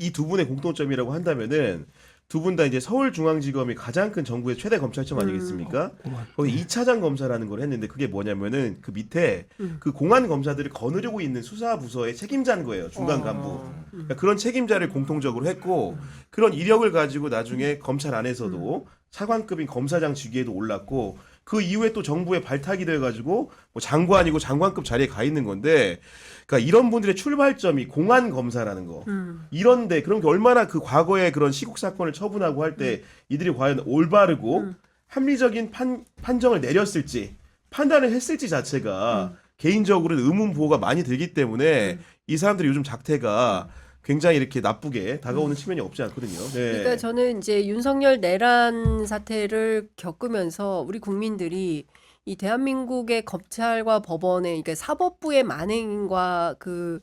이 두 분의 공통점이라고 한다면은 두 분 다 이제 서울중앙지검이 가장 큰 정부의 최대 검찰청 아니겠습니까? 공안. 거기 2차장 검사라는 걸 했는데 그게 뭐냐면은 그 밑에 음. 그 공안 검사들을 거느리고 있는 수사 부서의 책임자인 거예요. 중간 어. 간부. 그러니까 그런 책임자를 공통적으로 했고 그런 이력을 가지고 나중에 검찰 안에서도 차관급인 검사장 직위에도 올랐고 그 이후에 또 정부의 발탁이 돼 가지고 뭐 장관이고 장관급 자리에 가 있는 건데 그러니까 이런 분들의 출발점이 공안 검사라는 거. 음. 이런데 그럼 얼마나 그 과거의 그런 시국 사건을 처분하고 할 때 이들이 과연 올바르고 음. 합리적인 판, 판정을 내렸을지 판단을 했을지 자체가 음. 개인적으로는 의문 부호가 많이 들기 때문에 이 사람들이 요즘 작태가 굉장히 이렇게 나쁘게 다가오는 측면이 없지 않거든요. 네. 그러니까 저는 이제 윤석열 내란 사태를 겪으면서 우리 국민들이 이 대한민국의 검찰과 법원의 그러니까 사법부의 만행과 그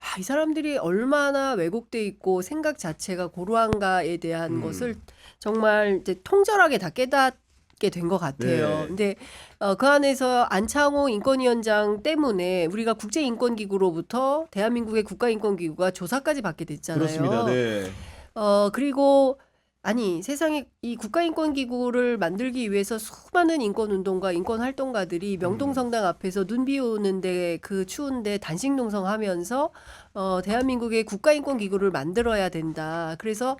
아, 이 사람들이 얼마나 왜곡돼 있고 생각 자체가 고루한가에 대한 음. 것을 정말 이제 통절하게 다 깨닫게 된 것 같아요. 네. 근데 어, 그 안에서 안창호 인권위원장 때문에 우리가 국제인권기구로부터 대한민국의 국가인권기구가 조사까지 받게 됐잖아요. 그렇습니다. 네. 어, 그리고 아니, 세상에 이 국가인권기구를 만들기 위해서 수많은 인권운동가, 인권활동가들이 명동성당 앞에서 눈 비 오는데 그 추운데 단식농성 하면서 어, 대한민국의 국가인권기구를 만들어야 된다. 그래서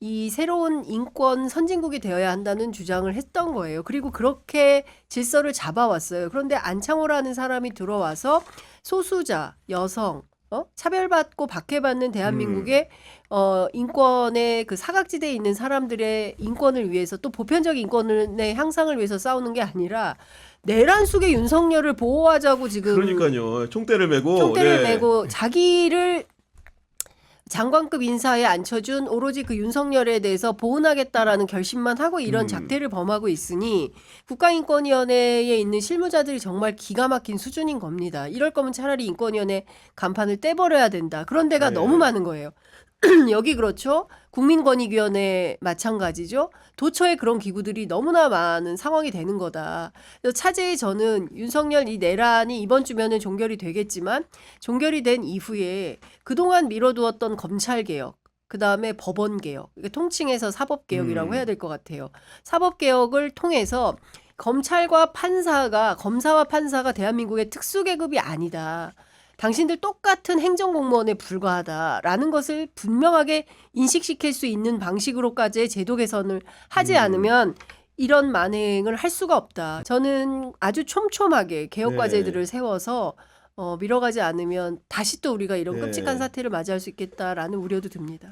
이 새로운 인권 선진국이 되어야 한다는 주장을 했던 거예요. 그리고 그렇게 질서를 잡아왔어요. 그런데 안창호라는 사람이 들어와서 소수자, 여성, 어? 차별받고 박해받는 대한민국의 어, 인권의 그 사각지대에 있는 사람들의 인권을 위해서 또 보편적 인권의 향상을 위해서 싸우는 게 아니라 내란 속의 윤석열을 보호하자고 지금 그러니까요. 총대를 메고 총대를 네. 메고 자기를 장관급 인사에 앉혀준 오로지 그 윤석열에 대해서 보훈하겠다라는 결심만 하고 이런 음. 작태를 범하고 있으니 국가인권위원회에 있는 실무자들이 정말 기가 막힌 수준인 겁니다. 이럴 거면 차라리 인권위원회 간판을 떼버려야 된다. 그런 데가 네. 너무 많은 거예요. 여기 그렇죠. 국민권익위원회 마찬가지죠. 도처에 그런 기구들이 너무나 많은 상황이 되는 거다. 차제히 저는 윤석열 이 내란이 이번 주면은 종결이 되겠지만 종결이 된 이후에 그동안 미뤄두었던 검찰 개혁, 그 다음에 법원 개혁, 통칭해서 사법 개혁이라고 음. 해야 될 것 같아요. 사법 개혁을 통해서 검찰과 판사가 검사와 판사가 대한민국의 특수 계급이 아니다. 당신들 똑같은 행정공무원에 불과하다라는 것을 분명하게 인식시킬 수 있는 방식으로까지의 제도 개선을 하지 음. 않으면 이런 만행을 할 수가 없다. 저는 아주 촘촘하게 개혁 네. 과제들을 세워서 어, 밀어가지 않으면 다시 또 우리가 이런 네. 끔찍한 사태를 맞이할 수 있겠다라는 우려도 듭니다.